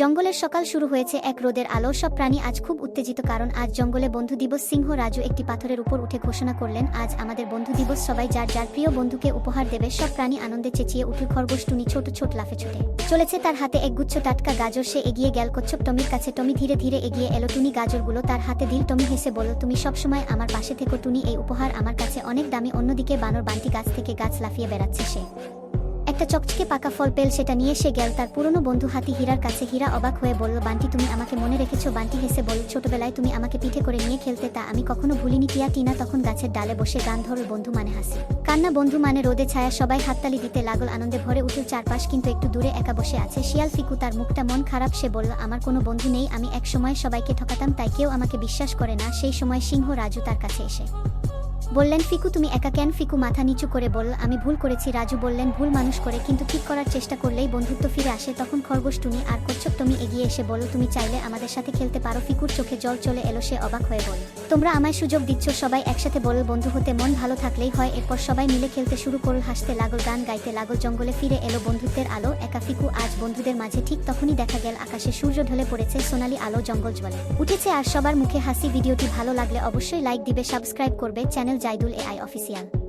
জঙ্গলের সকাল শুরু হয়েছে এক রোদের আলো। সব প্রাণী আজ খুব উত্তেজিত কারণ আজ জঙ্গলে বন্ধু দিবস সিংহ রাজু একটি পাথরের উপর উঠে ঘোষণা করলেন, আজ আমাদের বন্ধু দিবস, সবাই যার যার প্রিয় বন্ধুকে উপহার দেবে, সব প্রাণী আনন্দে চেঁচিয়ে উঠে খরগোশ, টুনি, ছোট ছোট লাফে ছুটে। চলেছে তার হাতে একগুচ্ছ টাটকা গাজর, সে এগিয়ে গেল কচ্ছপ টমির কাছে। টমি ধীরে ধীরে এগিয়ে এলো, টুনি, গাজরগুলো তার হাতে দিল। টমি হেসে বলল, তুমি সবসময় আমার পাশে থেকো, টুনি, এই উপহার আমার কাছে অনেক দামি, অন্যদিকে বানর বান্টি গাছ থেকে গাছ লাফিয়ে বেড়াচ্ছে সে। একটা চকচকে পাকা ফল পেল, সেটা নিয়ে সে গেল। তার পুরনো বন্ধু হাতি হীরার কাছে হীরা অবাক হয়ে বলল, বান্টি, তুমি আমাকে মনে রেখেছো? বান্টি হেসে বলল, ছোটবেলায় তুমি আমাকে পিঠে করে নিয়ে খেলতে, তা আমি কখনো ভুলিনি টিয়া। টিনা তখন গাছের ডালে বসে গান ধরল, বন্ধু মানে হাসি। কান্না বন্ধু মানে রোদে ছায়া, সবাই হাততালি দিতে লাগল, আনন্দে ভরে উঠল চারপাশ, কিন্তু একটু দূরে একা বসে আছে। শিয়াল ফিকু, তার মুখটা মন খারাপ, সে বলল, আমার কোনো বন্ধু নেই, আমি এক সময় সবাইকে ঠকাতাম, তাই কেউ আমাকে বিশ্বাস করে না। সেই সময় সিংহ রাজু তার কাছে এসে বললেন, ফিকু, তুমি একা কেন? ফিকু, মাথা নিচু করে বলল আমি ভুল করেছি, রাজু বললেন, ভুল মানুষ করে, কিন্তু ঠিক করার চেষ্টা করলেই বন্ধুত্ব ফিরে আসে। তখন খরগোশ টুনি, আর কচ্ছপ টমি এগিয়ে এসে বলল তুমি চাইলে আমাদের সাথে খেলতে পারো। ফিকুর চোখে জল চলে এলো, সে অবাক হয়ে বল তোমরা আমায় সুযোগ দিচ্ছ, সবাই একসাথে বলল বন্ধু হতে মন ভালো থাকলেই হয়। এরপর সবাই মিলে খেলতে শুরু করল, হাসতে লাগল, গান গাইতে লাগল, জঙ্গলে ফিরে এলো বন্ধুত্বের আলো। একা ফিকু, আজ বন্ধুদের মাঝে ঠিক তখনই দেখা গেল, আকাশে সূর্য ঢলে পড়েছে, সোনালি আলো জঙ্গল জ্বলে উঠেছে আর সবার মুখে হাসি, ভিডিওটি ভালো লাগলে অবশ্যই লাইক দিবে, সাবস্ক্রাইব করবে, চ্যানেল জাইদুল এআই অফিসিয়াল